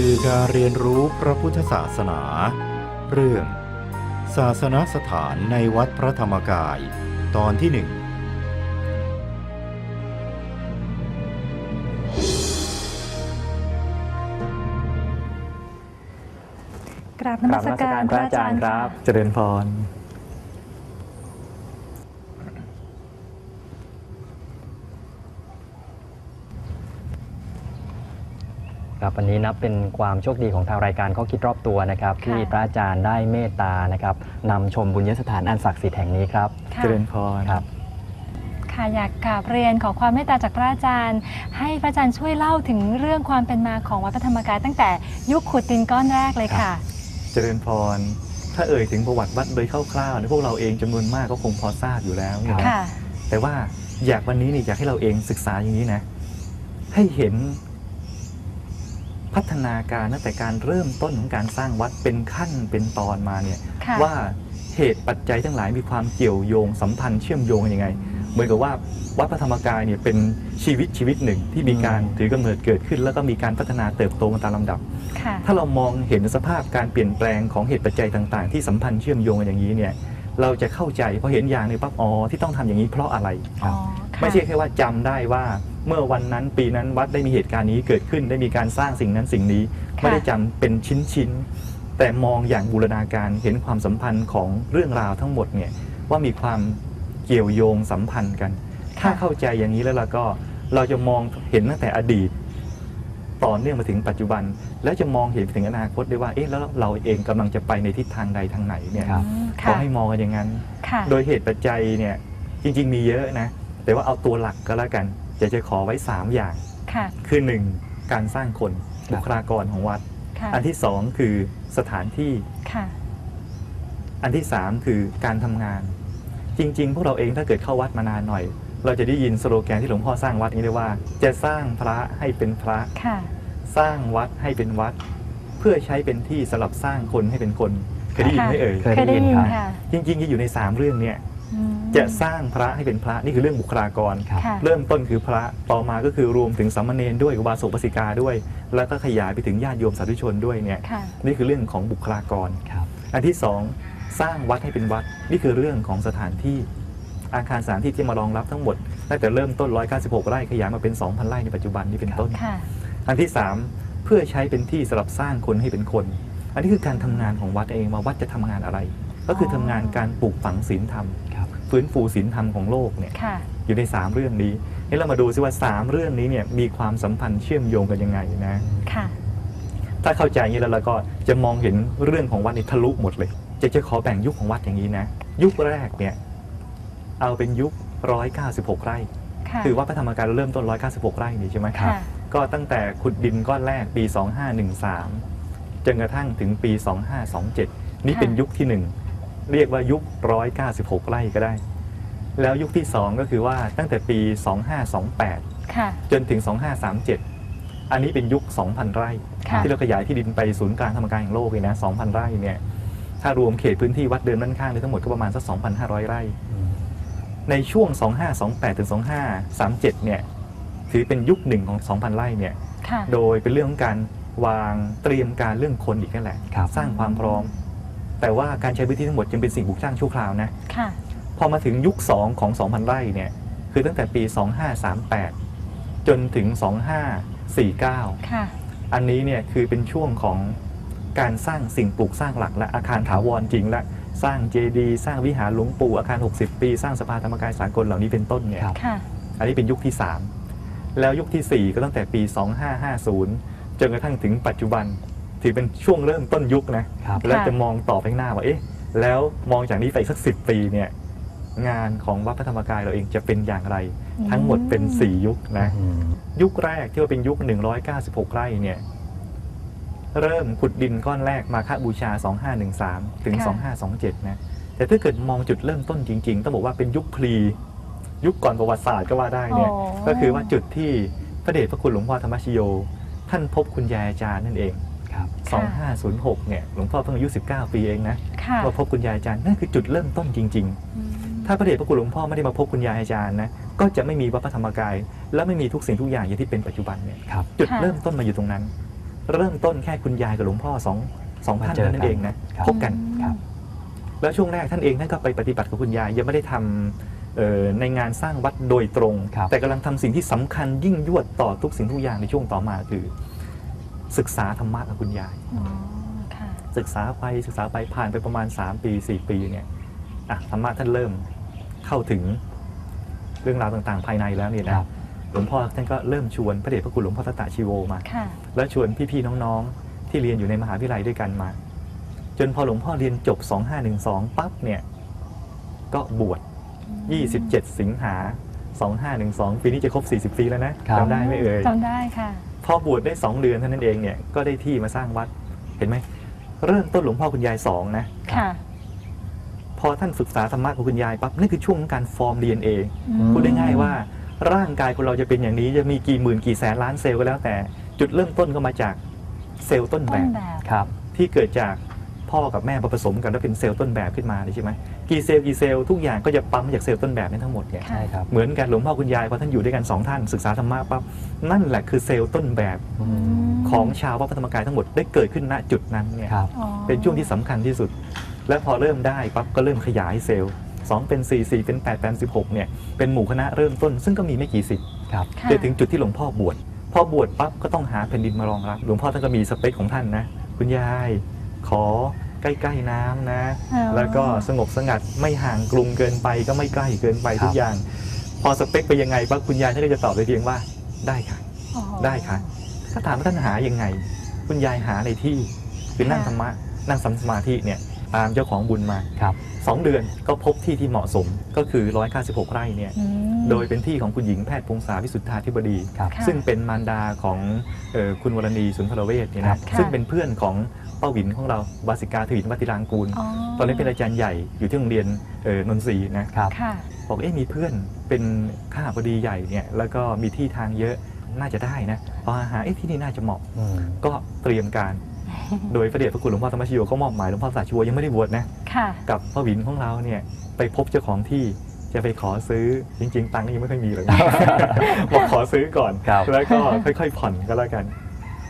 สื่อการเรียนรู้พระพุทธศาสนา เรื่อง ศาสนสถานในวัดพระธรรมกาย ตอนที่หนึ่งกราบนมัสการพระอาจารย์ครับ เจริญพร ครับวันนี้นับเป็นความโชคดีของทางรายการข้อคิดรอบตัวนะครับค่ะที่พระอาจารย์ได้เมตตานะครับนำชมบุญยสถานอันศักดิ์สิทธิ์แห่งนี้ครับค่ะ เจริญพร ครับ ค่ะอยากกราบเรียนขอความเมตตาจากพระอาจารย์ ให้พระอาจารย์ช่วยเล่าถึงเรื่องความเป็นมาของวัดพระธรรมกายตั้งแต่ยุคขุดดินก้อนแรกเลยค่ะ เจริญพร ถ้าเอ่ยถึงประวัติวัดโดยคร่าวๆเนี่ยพวกเราเองจำนวนมากก็คงพอทราบอยู่แล้วเนี่ยนะค่ะ แต่ว่าอยากวันนี้นี่อยากให้เราเองศึกษาอย่างนี้นะ ให้เห็น พัฒนาการตั้งแต่การเริ่มต้นของการสร้างวัดเป็นขั้นเป็นตอนมาเนี่ยค่ะ ว่าเหตุปัจจัยทั้งหลายมีความเกี่ยวโยงสัมพันธ์เชื่อมโยงกันยังไง เหมือนกับว่าวัดพระธรรมกายเนี่ยเป็นชีวิตชีวิตหนึ่งที่มีการถือกำเนิดเกิดขึ้น แล้วก็มีการพัฒนาเติบโตมาตามลำดับ ค่ะ ถ้าเรามองเห็นสภาพการเปลี่ยนแปลงของเหตุปัจจัยต่างๆ ที่สัมพันธ์เชื่อมโยงกันอย่างนี้เนี่ยเราจะเข้าใจพอเห็นอย่างหนึงปั๊บอ๋อที่ต้องทำอย่างนี้เพราะอะไร อ๋อค่ะ ไม่ใช่แค่ว่าจำได้ว่า เมื่อวันนั้นปีนั้นวัดได้มีเหตุการณ์นี้เกิดขึ้นได้มีการสร้างสิ่งนั้นสิ่งนี้ค่ะไม่ได้จำเป็นชิ้นๆแต่มองอย่างบูรณาการเห็นความสัมพันธ์ของเรื่องราวทั้งหมดเนี่ยว่ามีความเกี่ยวโยงสัมพันธ์กัน ถ้าเข้าใจอย่างนี้แล้วเราก็เราจะมองเห็นตั้งแต่อดีต ต่อเนื่องมาถึงปัจจุบัน แล้วจะมองเห็นไปถึงอนาคตได้ว่าเอ๊ะแล้วเราเองกำลังจะไปในทิศทางใดทางไหนเนี่ยครับอืมขอค่ะให้มองกันอย่างนั้น ค่ะ โดยเหตุปัจจัยเนี่ยจริง ๆ มีเยอะนะ แต่ว่าเอาตัวหลักก็แล้วกัน จะจะขอไว้ 3 อย่าง ค่ะ คือ 1. การสร้างคนครับบุคลากรของวัด ค่ะอันที่ 2 คือสถานที่ ค่ะ อันที่ 3 คือการทำงาน จริง ๆ พวกเราเองถ้าเกิดเข้าวัดมานานหน่อย เราจะได้ยินสโลแกนที่หลวงพ่อสร้างวัดนี้เลยว่า จะสร้างพระให้เป็นพระ ค่ะ สร้างวัดให้เป็นวัด เพื่อใช้เป็นที่สำหรับสร้างคนให้เป็นคนเคยได้ยินไหมเอ่ย เคยเคยได้ยินครับค่ะ จริงๆจะอยู่ใน 3 เรื่องเนี่ยอืม จะสร้างพระให้เป็นพระนี่คือเรื่องบุคลากร ครับ ค่ะ เริ่มต้นคือพระต่อมาก็คือรวมถึงสามเณรด้วยอุบาสกอุบาสิกาด้วย แล้วก็ขยายไปถึงญาติโยมสาธุชนด้วยเนี่ยค่ะ นี่คือเรื่องของบุคลากร ครับ อันที่สองสร้างวัดให้เป็นวัด นี่คือเรื่องของสถานที่ อาคารสถานที่ที่มารองรับทั้งหมดตั้งแต่เริ่มต้น 196 ไร่ขยายมาเป็น 2,000 ไร่ในปัจจุบันนี้เป็นต้น ค่ะ อันที่ 3 เพื่อใช้เป็นที่สำหรับสร้างคนให้เป็นคน อันนี้คือการทำงานของวัดเองว่าวัดจะทำงานอะไร ก็คือทำงานการปลูกฝังศีลธรรมครับฟื้นฟูศีลธรรมของโลกเนี่ยค่ะอยู่ใน 3 เรื่องนี้นี่เรามาดูซิว่า 3 เรื่องนี้เนี่ยมีความสัมพันธ์เชื่อมโยงกันยังไงนะค่ะถ้าเข้าใจอย่างนี้แล้วเราก็จะมองเห็นเรื่องของวัดนี่ทะลุหมดเลย จะจะขอแบ่งยุคของวัดอย่างนี้นะ ยุคแรกเนี่ยเอาเป็นยุค 196 ไร่ค่ะคือวัดพระธรรมกายเราเริ่มต้น 196 ไร่นี่ใช่ไหมค่ะก็ตั้งแต่ขุดดินก้อนแรกปี 2513จนกระทั่งถึงปี 2527 นี่เป็นยุคที่หนึ่ง เรียกว่ายุค 196 ไร่ก็ได้ แล้วยุคที่ 2 ก็คือว่าตั้งแต่ปี 2528ค่ะจนถึง 2537 อันนี้เป็นยุค 2,000 ไร่ค่ะที่เราขยายที่ดินไปศูนย์กลางธรรมการแห่งโลกเลยนะ 2,000 ไร่เนี่ยถ้ารวมเขตพื้นที่วัดเดิมด้านข้างเลยทั้งหมดก็ประมาณสัก 2,500 ไร่ ในช่วง 2528 ถึง 2537 เนี่ยถือเป็นยุคหนึ่งของ 2,000 ไร่เนี่ยค่ะโดยเป็นเรื่องของการวางเตรียมการเรื่องคนอีกนั่นแหละครับสร้างความพร้อม แต่ว่าการใช้พื้นที่ทั้งหมดยังเป็นสิ่งปลูกสร้างชั่วคราวนะค่ะพอมาถึงยุค 2 ของ 2,000 ไร่เนี่ยคือตั้งแต่ปี 2538 จนถึง 2549 ค่ะ อันนี้เนี่ยคือเป็นช่วงของการสร้างสิ่งปลูกสร้างหลักและอาคารถาวรจริงและสร้างเจดีย์สร้างวิหารหลวงปู่อาคาร 60 ปี สร้างสภาธรรมกายสากลเหล่านี้เป็นต้นเนี่ยครับค่ะ อันนี้เป็นยุคที่ 3 แล้วยุคทีสี่ 4 ก็ตั้งแต่ปี 2550 จนกระทั่งถึงปัจจุบัน ถือเป็นช่วงเริ่มต้นยุคนะครับแล้วค่ะจะมองต่อไปข้างหน้าว่าเอ๊ะแล้วมองจากนี้ไปอีกสักสิปีเนี่ยงานของวัดพระธรรมกายเราเองจะเป็นอย่างไร ทั้งหมดเป็น 4 ยุคนะอืมยุคแรกที่ว่าเป็นยุค 196 ไร่เนี่ยเริ่มขุดดินก้อนแรกมาค่าบูชา 2513 ถึงค่ะ2527 นะ แต่ถ้าเกิดมองจุดเริ่มต้นจริง ๆ ต้องบอกว่าเป็นยุคพลี ยุคก่อนประวัติศาสตร์ก็ว่าได้เนี่ยอ๋อก็คือว่าจุดที่พระเดชพระคุณหลวงพ่อธรรมชโย ท่านพบคุณยายอาจารย์นั่นเองครับ 2506เนี่ยหลวงพ่อเพิ่งอายุ 19 ปีเองนะค่ะมาพบคุณยายอาจารย์นั่นคือจุดเริ่มต้นจริงอืมๆถ้าพระเดชพระคุณหลวงพ่อไม่ได้มาพบคุณยายอาจารย์นะก็จะไม่มีวัดพระธรรมกาย และไม่มีทุกสิ่งทุกอย่างอย่างที่เป็นปัจจุบันเนี่ยครับจุดค่ะเริ่มต้นมาอยู่ตรงนั้น เริ่มต้นแค่คุณยายกับหลวงพ่อสองสองท่านมาเจอกันเท่านั้นเองนะครับพบกันครับแล้วช่วงแรกท่านเองท่านก็ไปปฏิบัติกับคุณยายยังไม่ได้ทำเอ่อในงานสร้างวัดโดยตรงครับแต่กำลังทำสิ่งที่สำคัญยิ่งยวดต่อทุกสิ่งทุกอย่างในช่วงต่อมาคือ ศึกษาธรรมะกับคุณยาย อ๋อค่ะศึกษาไปศึกษาไปผ่านไปประมาณ 3 ปี 4 ปีเนี่ยอะธรรมะท่านเริ่มเข้าถึงเรื่องราวต่างๆ ภายในแล้วเนี่ยคนะรับ หลวงพ่อท่านก็เริ่มชวนพระเดชพระคุณหลวงพ่อตตะชีโวมา ค่ะแล้วชวนพี่ๆน้องๆ ที่เรียนอยู่ในมหาวิทยาลัยด้วยกันมา จนพอหลวงพ่อเรียนจบ 2512 ปั๊บเนี่ยก็บวช 27 สิงหา 2512 ปีนี้จะครบ 40 ปีแล้วนะครับ จำได้ไหมเอ่ย จำได้ค่ะ พอบวชได้2เดือนเท่านั้นเองเนี่ยก็ได้ที่มาสร้างวัดเห็นไหมเริ่มต้นหลวงพ่อคุณยายสองนะค่ะพอท่านศึกษาธรรมะของคุณยายปั๊บนั่นคือช่วงของการฟอร์ม DNA อืมพูดได้ง่ายว่า ร่างกายคนเราจะเป็นอย่างนี้จะมีกี่หมื่นกี่แสนล้านเซลล์ก็แล้วแต่ จุดเริ่มต้นก็มาจากเซลล์ต้นแบต้นบแบบครับ ที่เกิดจากพ่อกับแม่มาผสมกันแล้วเป็นเซลล์ต้นแบบขึ้นมาเลยใช่ไหม กี่เซลล์กี่เซลล์ทุกอย่างก็จะปั๊มมาจากเซลล์ต้นแบบนี้ทั้งหมดเนี่ยค่ะใช่ครับ เหมือนกันหลวงพ่อคุณยายพอท่านอยู่ด้วยกันสองท่านศึกษาธรรมะปั๊บนั่นแหละคือเซลล์ต้นแบบอือืมมของชาววัดพระธรรมกายทั้งหมดได้เกิดขึ้นณจุดนั้นเนี่ยครับ อ๋อเป็นช่วงที่สำคัญที่สุด และพอเริ่มได้ปั๊บก็เริ่มขยายเซลล์2เป็น4 4เป็น8เป็น16เนี่ยเป็นหมู่คณะเริ่มต้น ซึ่งก็มีไม่กี่สิบ ครับ ค่ะ จนถึงจุดที่หลวงพ่อบวชพอบวชปั๊บก็ต้องหาแผ่นดินมารองรับ หลวงพ่อท่านก็มีสเปคของท่านนะ คุณยาย ขอ ใกล้ๆน้ำนะอ๋อแล้วก็สงบสงัดไม่ห่างกรุงเกินไป ก็ไม่ใกล้เกินไปครับทุกอย่าง พอสเปคไปยังไงปั๊บคุณยายท่านก็จะตอบไปเพียงว่าได้ค่ะอ๋อได้ค่ะถ้าถามว่าท่านหายังไง คุณยายหาในที่คือนั่งค่ะธรรมะนั่งสมาธิเนี่ย ตามเจ้าของบุญมาครับสองเดือนก็พบที่ที่เหมาะสมก็คือ 196 ไร่เนี่ยอืมโดยเป็นที่ของคุณหญิงแพทย์พงษาวิสุทธาธิบดีครับค่ะซึ่งเป็นมารดาของเออคุณวรณีสุนทรเวชเนี่ยครันะบค่ะซึ่งเป็นเพื่อนของป้าหวินของเราบาสิกาถวินวัติรางกูลอ๋อตอนนี้เป็นอาจารย์ใหญ่อยู่ที่โรงเรียนเออนนทรีย์นะครับค่ะบอกเอ๊ะมีเพื่อนเป็นข้าบดีใหญ่เนี่ยแล้วก็มีที่ทางเยอะน่าจะได้นะพอหาเอ๊ะที่นี่น่าจะเหมาะอืมก็เตรียมการ โดยพระเดชพระคุณหลวงพ่อธรรมชโยก็มอบหมายหลวงพ่อสาชโวยังไม่ได้บวชนะค่ะกับพระวินของเราเนี่ยไปพบเจ้าของที่จะไปขอซื้อจริง ๆ ตังค์นี่ยังไม่ค่อยมีหรอกนะบอกขอซื้อก่อนครับแล้วก็ค่อย ๆ ผ่อนก็แล้วกัน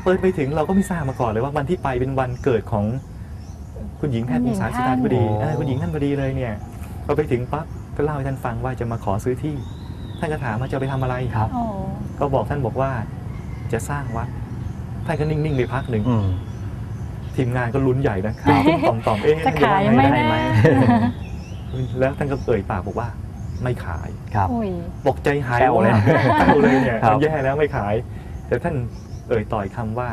เปิดไปถึงเราก็ไม่ทราบมาก่อนเลยว่าวันที่ไปเป็นวันเกิดของคุณหญิงแพทย์พงษาสุธาธิบดีโอ้เออคุณหญิงท่านพอดีเลยเนี่ยพอไปถึงปั๊บก็เล่าให้ท่านฟังว่าจะมาขอซื้อที่ ท่านก็ถามว่าจะเอาไปทำอะไรครับโอ้ก็บอกท่านบอกว่าจะสร้างวัดท่านก็นิ่งๆไปพักหนึ่งอืม ทีมงานก็ลุ้นใหญ่นะครับต่อมต่อมๆเอ๊ะจะขายไหมด้นะไหมแล้วท่านก็เอ่ยปากบอกว่าไม่ขายครับอุ้ยบอกใจหายแซวเลยว่าแซวเลยเนี่ยครับมันแย่แล้วไม่ขาย แต่ท่านเอ่ยต่อยคำว่า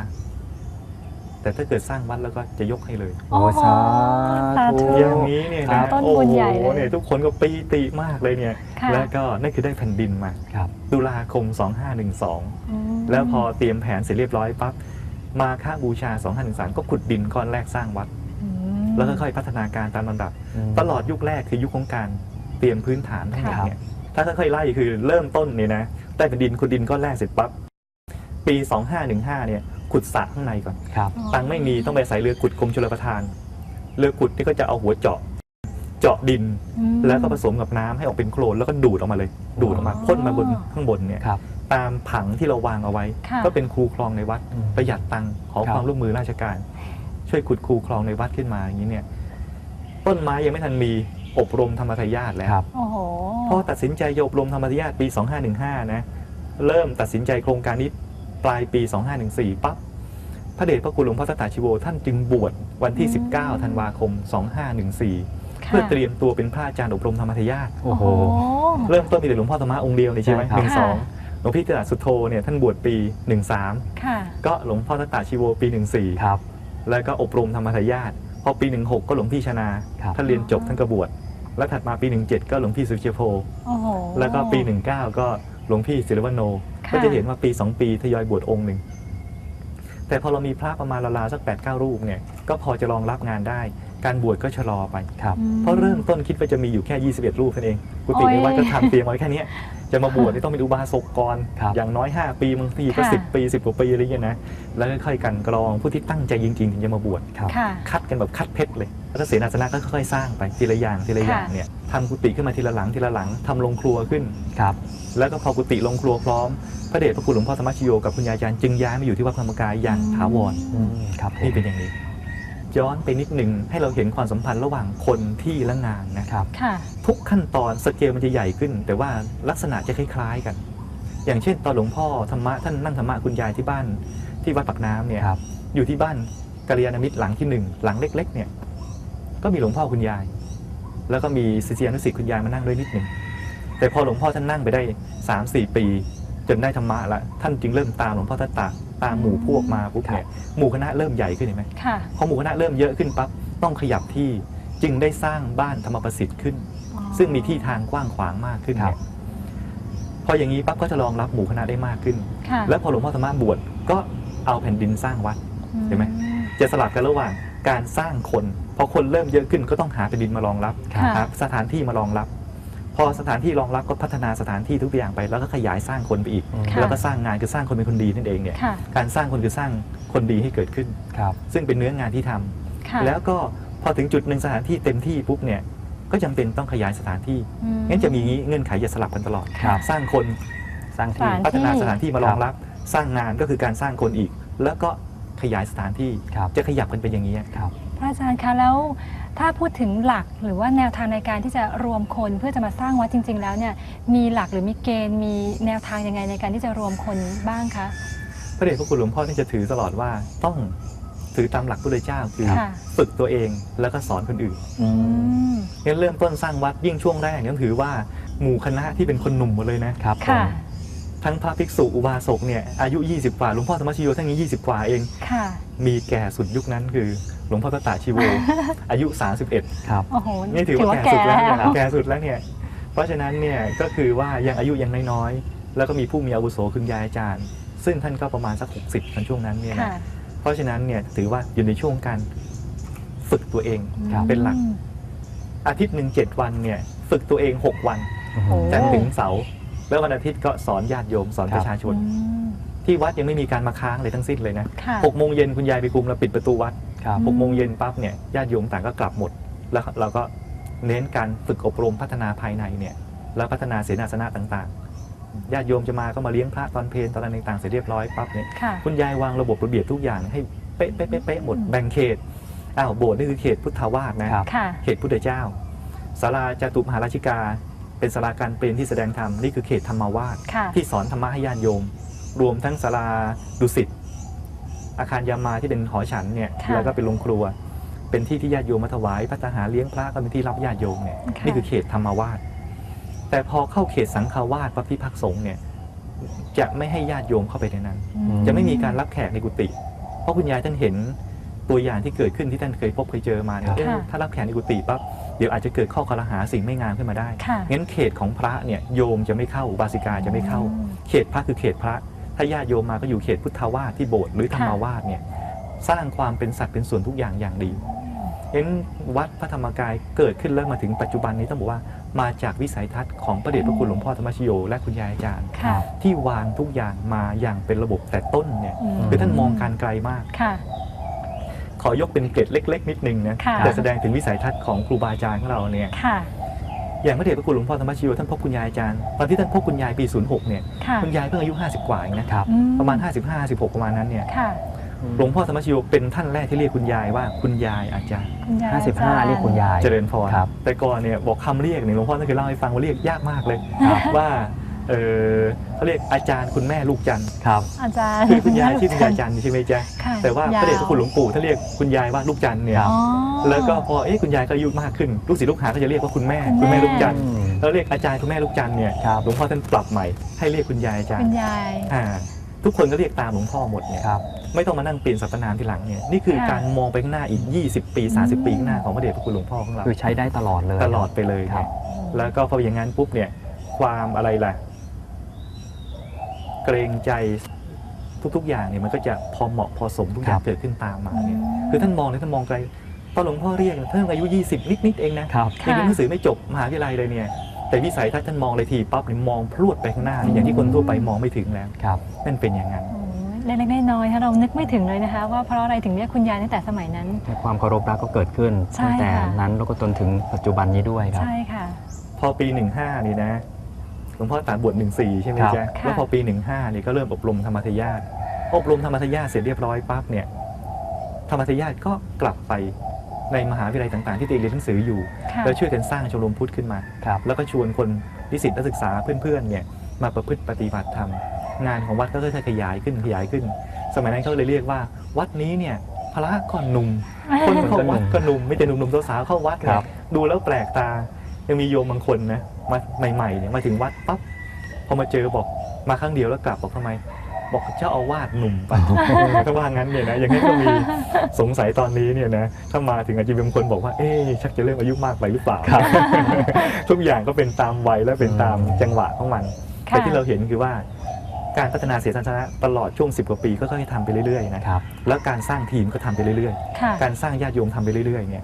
แต่ถ้าเกิดสร้างวัดแล้วก็จะยกให้เลยโอ้สาสาธุธุอย่างนี้เนี่ยครันะบต้นโอ้บุญโหใหญ่เลยเนี่ยทุกคนก็ปีติมากเลยเนี่ยค่ะแล้วก็นั่นคือได้แผ่นดินมาครับตุลาคม 2512มแล้วพอเตรียมแผนเสร็จเรียบร้อยปั๊บ มาค่าบูชา 2513 ก็ขุดดินก้อนแรกสร้างวัดอืมแล้วค่อยๆพัฒนาการตามลำดับ ตลอดยุคแรกคือยุคของการเตรียมพื้นฐานทั้งหมดค่ะเนี่ยถ้าค่อยๆไล่คือเริ่มต้นเนี่ยนะได้เป็นดินขุดดินก้อนแรกเสร็จปั๊บปี 2515เนี่ยขุดสระข้างในก่อนครับอ๋อตังค์ไม่มีต้องไปใส่เรือขุดกรมชลประทาน เรือขุดนี่ก็จะเอาหัวเจาะเจาะดินอืมแล้วก็ผสมกับน้ำให้ออกเป็นโคลนแล้วก็ดูดออกมาเลย ดูดออกมาอ๋อพ่นมาบนข้างบนเนี่ยครับ ตามผังที่เราวางเอาไว้ ค่ะ ก็เป็นคูคลองในวัดอืมประหยัดตังค์ขอครับความร่วมมือราชการ ช่วยขุดคูคลองในวัดขึ้นมาอย่างนี้เนี่ยต้นไม้ยังไม่ทันมีอบรมธรรมทายาทแล้ว ครับ โอ้โห พอตัดสินใจจะอบรมธรรมทายาทปี 2515 นะ เริ่มตัดสินใจโครงการนี้ปลายปี 2514 ปั๊บ พระเดชพระคุณหลวงพ่อสตาชิโว ท่านจึงบวชวันที่ อืม 19 ธันวาคม 2514 ค่ะเพื่อเตรียมตัวเป็นพระอาจารย์อบรมธรรมทายาทโอ้โห เริ่มต้นมีแต่หลวงพ่อธรรมะองค์เดียวนี่ใช่ไหมใช่ครับ หนึ่งสองค่ะห ลวงพี่ตรัสสุโธเนี่ยท่านบวชปี 13ค่ะก็หลวงพ่อสตาชิโวปี 14ครับแล้วก็อบรมธรรมทายาทพอปี 16 ก็หลวงพี่ชนาครับท่านเรียนจบท่านก็บวชแล้วถัดมาปี 17 ก็หลวงพี่สุเชโพโอ้โหแล้วก็ปี 19 ก็หลวงพี่ศิลวโนค่ะก็จะเห็นว่าปี 2 ปีทยอยบวชองค์หนึ่งแต่พอเรามีพระประมาณราวๆสัก8ปดเรูปเนี่ยก็พอจะรองรับงานได้ การบวชก็ชะลอไป ครับอืมเพราะเริ่มต้นคิดว่าจะมีอยู่แค่ 21 รูปเท่านั้นเองกุฏิโอ้ยในวัดก็ทำเตรียมไว้แค่เนี้ยจะมาบวชนี่ต้องเป็นอุบาสกก่อนครับอย่างน้อย 5 ปีบางทีก็ค่ะ10 ปี 10กว่าปีอะไรเงี้ยนะแล้วค่อยๆกันกรองผู้ที่ตั้งใจจริงๆถึงจะมาบวชครับค่ะคัดกันแบบคัดเพชรเลยแล้วก็เสนาสนะก็ค่อยๆสร้างไปทีละอย่างทีละอย่างค่ะเนี่ยทำกุฏิขึ้นมาทีละหลังทีละหลังทำโรงครัวขึ้นครับแล้วก็พอกุฏิโรงครัวพร้อมพระเดชพระคุณหลวงพ่อธรรมชโยกับคุณยายอาจารย์จึงย้ายมาอยู่ที่วัดธรรมกายอย่างถาวรอืมครับผมนี่เป็นอย่างนี้ ย้อนไปนิดหนึ่งให้เราเห็นความสัมพันธ์ระหว่างคนที่และงานนะครับ ค่ะ ทุกขั้นตอนสเกลมันจะใหญ่ขึ้น แต่ว่าลักษณะจะคล้ายๆกัน อย่างเช่น ตอนหลวงพ่อธรรมะท่านนั่งธรรมะคุณยายที่บ้านที่วัดปากน้ำเนี่ยครับ อยู่ที่บ้านกัลยาณมิตรหลังที่หนึ่งหลังเล็ก ๆ เนี่ย ก็มีหลวงพ่อคุณยาย แล้วก็มีศิษยานุศิษย์คุณยายมานั่งด้วยนิดหนึ่งแต่พอหลวงพ่อท่านนั่งไปได้สามสี่ปี จนได้ธรรมะละท่านจึงเริ่มตามหลวงพ่อท่านตา ตามหมู่พวกมาปุ๊บเนี่ยหมู่คณะเริ่มใหญ่ขึ้นเห็นไหมค่ะพอหมู่คณะเริ่มเยอะขึ้นปั๊บต้องขยับที่จึงได้สร้างบ้านธรรมประสิทธิ์ขึ้นอ๋อซึ่งมีที่ทางกว้างขวางมากขึ้นครัเนี่บยพออย่างนี้ปั๊บก็จะรองรับหมู่คณะได้มากขึ้นค่ะแล้วพอหลวงพ่อธรรมะบวชก็เอาแผ่นดินสร้างวัดเห็นไหมจะสลับกันระหว่างการสร้างคนพอคนเริ่มเยอะขึ้นก็ต้องหาแผ่นดินมารองรับค่ะหาสถานที่มารองรับ พอสถานที่รองรับก็พัฒนาสถานที่ทุกอย่างไป แล้วก็ขยายสร้างคนไปอีกอืมค่ะแล้วก็สร้างงานคือสร้างคนเป็นคนดีนั่นเองเนี่ยค่ะ การสร้างคนคือสร้างคนดีให้เกิดขึ้น ครับ ซึ่งเป็นเนื้องานที่ทำค่ะแล้วก็พอถึงจุดหนึ่งสถานที่เต็มที่ปุ๊บเนี่ยก็จำเป็นต้องขยายสถานที่อืม งั้นจะมีเงื่อนไขจะสลับกันตลอด ครับ สร้างคนสร้างสที่ถานพัฒนาที่สถานที่มารองรับ สร้างงานก็คือการสร้างคนอีก แล้วก็ขยายสถานที่ครับ จะขยับกันไปอย่างนี้ครับ พระอาจารย์คะแล้ว ถ้าพูดถึงหลักหรือว่าแนวทางในการที่จะรวมคนเพื่อจะมาสร้างวัดจริง ๆ แล้วเนี่ยมีหลักหรือมีเกณฑ์มีแนวทางยังไงในการที่จะรวมคนบ้างคะพระเดชพระคุณหลวงพ่อที่จะถือตลอดว่าต้องถือตามหลักพุทธเจ้าคือค่ะฝึกตัวเองแล้วก็สอนคนอื่นอือืมมงั้นเริ่มต้นสร้างวัดยิ่งช่วงแรกเนี่ยต้องถือว่าหมู่คณะที่เป็นคนหนุ่มหมดเลยนะครับผมค่ะ ทั้งพระภิกษุอุบาสกเนี่ยอายุ 20 กว่าหลวงพ่อธรรมชโยท่านนี้ 20 กว่าเอง ค่ะ มีแก่สุดยุคนั้นคือหลวงพ่อตาตาชีโว อายุ 31 ครับ โอ้โหนี่ถือว่าแก่แก่สุดแล้วเนี่ยแล้วแก่สุดแล้วเนี่ย เพราะฉะนั้นเนี่ยก็คือว่ายังอายุยังน้อยๆ แล้วก็มีผู้มีอาวุโสคุณยายอาจารย์ ซึ่งท่านก็ประมาณสัก 60ในช่วงนั้นเนี่ยนะค่ะ เพราะฉะนั้นเนี่ยถือว่าอยู่ในช่วงการฝึกตัวเองครับ เป็นหลักอืมอาทิตย์หนึ่งเจ็ดวันเนี่ยฝึกตัวเอง 6 วันอืมโอ้ จันทร์ถึงเสาร์ แล้ววันอาทิตย์ก็สอนญาติโยมสอนครัปบระชาชนอืมที่วัดยังไม่มีการมาค้างเลยทั้งสิ้นเลยนะค่ะหกโมงเย็นคุณยายไปคุมเราปิดประตูวัดครับหกโมงเย็นปั๊บเนี่ยญาติโยมต่างก็กลับหมด แล้วเราก็เน้นการฝึกอบรมพัฒนาภายในเนี่ยแล้วพัฒนาเสนาสนะต่างๆญาติโยมจะมาก็มาเลี้ยงพระตอนเพลตอนอะไรต่างๆเสร็จเรียบร้อยปั๊บเนี่ยค่ะคุณยายวางระบบระเบียบทุกอย่างให้เป๊ะเป๊ะเป๊ะเป๊ะหมดอืมแบ่งเขตอ้าวโบสถ์นี่คือเขตพุทธาวาสนะครับค่ะเขตพุทธเจ้าศาลาจตุมหาราชิกา เป็นศาลาการเปรมที่แสดงธรรมนี่คือเขตธรรมาวาสค่ะ ที่สอนธรรมะให้ญาติโยม รวมทั้งศาลาดุสิตอาคารยามาที่เป็นหอฉันเนี่ยค่ะแล้วก็เป็นโรงครัว เป็นที่ที่ญาติโยมมาถวายพระทหารเลี้ยงพระก็เป็นที่รับญาติโยมเนี่ยค่ะ นี่คือเขตธรรมาวาสแต่พอเข้าเขตสังฆาวาสพระที่พักสงฆ์เนี่ยจะไม่ให้ญาติโยมเข้าไปในนั้น อืม จะไม่มีการรับแขกในกุฏิเพราะคุณยายท่านเห็น ตัวอย่างที่เกิดขึ้นที่ท่านเคยพบเคยเจอมาเนี่ยครับเอ๊ะค่ะถ้ารับแขกในกุฏิปั๊บเดี๋ยวอาจจะเกิดข้อคอรหาสิ่งไม่งามขึ้นมาได้ค่ะ งั้นเขตของพระเนี่ยโยมจะไม่เข้าอุบาสิกาจะไม่เข้า อืมเขตพระคือเขตพระ ถ้าญาติโยมมาก็อยู่เขตพุทธาวาสที่โบสถ์หรือธรรมาวาสเนี่ยสร้างความเป็นสัตว์เป็นส่วนทุกอย่างอย่างดีงั้นวัดพระธรรมกายเกิดขึ้นแล้วมาถึงปัจจุบันนี้ต้องบอกว่ามาจากวิสัยทัศน์ของพระเดชพระคุณหลวงพ่อธรรมชโยและคุณยายอาจารย์ ค่ะ ที่วางทุกอย่างมาอย่างเป็นระบบแต่ต้นเนี่ยอืม คือท่านมองการไกลมาก ค่ะข อยกเป็นเกร็ดเล็ก ๆ นิดนึงนะค่ะ แต่แสดงถึงวิสัยทัศน์ของครูบาอาจารย์ของเราเนี่ยค่ะ อย่างพระเดชพระคุณหลวงพ่อธรรมชโยท่านพบคุณยายอาจารย์ตอนที่ท่านพบคุณยายปี 06 เนี่ยค่ะคุณยายเพิ่งอายุ 50 กว่าเองนะครับ อืประมาณ 55 56 ประมาณนั้นเนี่ยค่ะ หลวงพ่อธรรมชโยเป็นท่านแรกที่เรียกคุณยายว่าคุณยายอาจารย์คุณยายห้าสิบห้าอจรเรียกคุณยาย เจริญพรครับ แต่ก่อนเนี่ยบอกคำเรียกเนี่ยหลวงพ่อท่านเคยเล่าให้ฟังว่าเรียกยากมากเลย ครับ ว่า เออเขาเรียกอาจารย์คุณแม่ลูกจันทร์ครับ อาจารย์คือคุณยายชื่อคุณยายจันทร์ใช่ไหมจ๊ะค่ะแต่ว่าพระเดชพระคุณหลวงปู่ท่านเรียกคุณยายว่าลูกจันทร์เนี่ยครับอ๋อ แล้วก็พอเอ๊ะคุณยายก็อายุมากขึ้นลูกศิษย์ลูกหาก็จะเรียกว่าคุณแม่คุคุณณแม่ แม่ลูกจันทร์อืมแล้วเรียกอาจารย์คุณแม่ลูกจันทร์เนี่ยครับ หลวงพ่อท่านปรับใหม่ให้เรียกคุณยายอาจารคุย์ณยาย อ่าทุกคนก็เรียกตามหลวงพ่อหมดเนี่ยครับ ไม่ต้องมานั่งเปลี่ยนสรรพนามทีหลังเนี่ยนี่คือค่ะ การมองไปข้างหน้าอีก 20 ปี 30 ปีข้างหน้าของพระเดชพระคุณหลวงพ่อของเราคือใช้ได้ตลอดเลย ตลอดไปเลยครัเนี่บยแล้วก็พออย่างนั้นปุ๊บเนี่ยความอะไรล่ะ เกรงใจทุกๆ อย่างเนี่ยมันก็จะพอเหมาะพอสมทุกอย่างเกิดขึ้นตามมาเนี่ยคือท่านมองเนี่ยท่านมองไกลตอนหลวงพ่อเรียกเพิ่งอายุ 20 นิดๆเองนะครับยังเรียนหนังสือไม่จบมหาวิทยาลัยเลยเนี่ยแต่วิสัยทัศน์ท่านมองเลยทีปั๊บเนี่ยมองพรวดไปข้างหน้าเนี่ยอย่างที่คนทั่วไปมองไม่ถึงแล้วครับนั่นเป็นอย่างนั้นโอ้ยเล็กๆน้อยๆถ้าเรานึกไม่ถึงเลยนะคะ ว่าเพราะอะไรถึงเรียกคุณยายตั้งแต่สมัยนั้นและความเคารพรักก็เกิดขึ้นใช่ตั้งแต่ค่ะนั้นแล้วก็จนถึงปัจจุบันนี้ด้วยครับใช่ค่ะ พอปี 15 นี่นะ หลวงพ่อตาบวช14ใช่ไหมครับจ๊ะค่ะแล้วพอปี15นี่ก็เริ่มอบรมธรรมทายาทอบรมธรรมทายาทเสร็จเรียบร้อยปั๊บเนี่ยธรรมทายาทก็กลับไปในมหาวิทยาลัยต่างๆ ที่ตัวเองเรียนหนังสืออยู่ ค่ะแล้วช่วยกันสร้างชมรมพุทธขึ้นมา ครับ แล้วก็ชวนคนนิสิตนักศึกษาเพื่อนๆเนี่ยมาประพฤติปฏิบัติธรรม งานของวัดก็ค่อยๆขยายขึ้นขยายขึ้น สมัยนั้นเขาเลยเรียกว่า วัดนี้เนี่ยพระก็หนุ่ม คนเข้าวัดก็หนุ่มไม่ใช่หนุ่มๆสาวๆเข้าวัดครันะบดูแล้วแปลกตายังมีโยมบางคนนะ มาใหม่ๆเนี่ยมาถึงวัดปั๊บพอมาเจอบอกมาครั้งเดียวแล้วกลับบอกทำไม บอกเจ้าอาวาสหนุ่มไปถ้าว่างั้นเนี่ยนะอย่างนั้นก็มีสงสัยตอนนี้เนี่ยนะถ้ามาถึงอาจจะมีบางคนบอกว่าเอ๊ะชักจะเริ่มอายุมากไปหรือเปล่าครับทุกอย่างก็เป็นตามวัยและเป็นตามจังหวะของมันค่ะแต่ที่เราเห็นคือว่าการพัฒนาเสียสันนะตลอดช่วง 10 กว่าปีก็ค่อยๆทำไปเรื่อยๆนะครับแล้วการสร้างทีมก็ทำไปเรื่อยค่ะๆการสร้างญาติโยมทำไปเรื่อยๆเนี่ย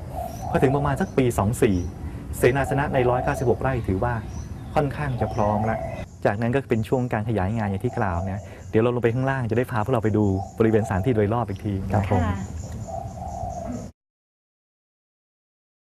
พอถึงประมาณสักปี 24 เสนาสนะใน 196 ไร่ถือว่าค่อนข้างจะพร้อมแล้วจากนั้นก็เป็นช่วงการขยายงานอย่างที่กล่าวเนี่ยเดี๋ยวเราลงไปข้างล่างจะได้พาพวกเราไปดูบริเวณสถานที่โดยรอบอีกทีครับผม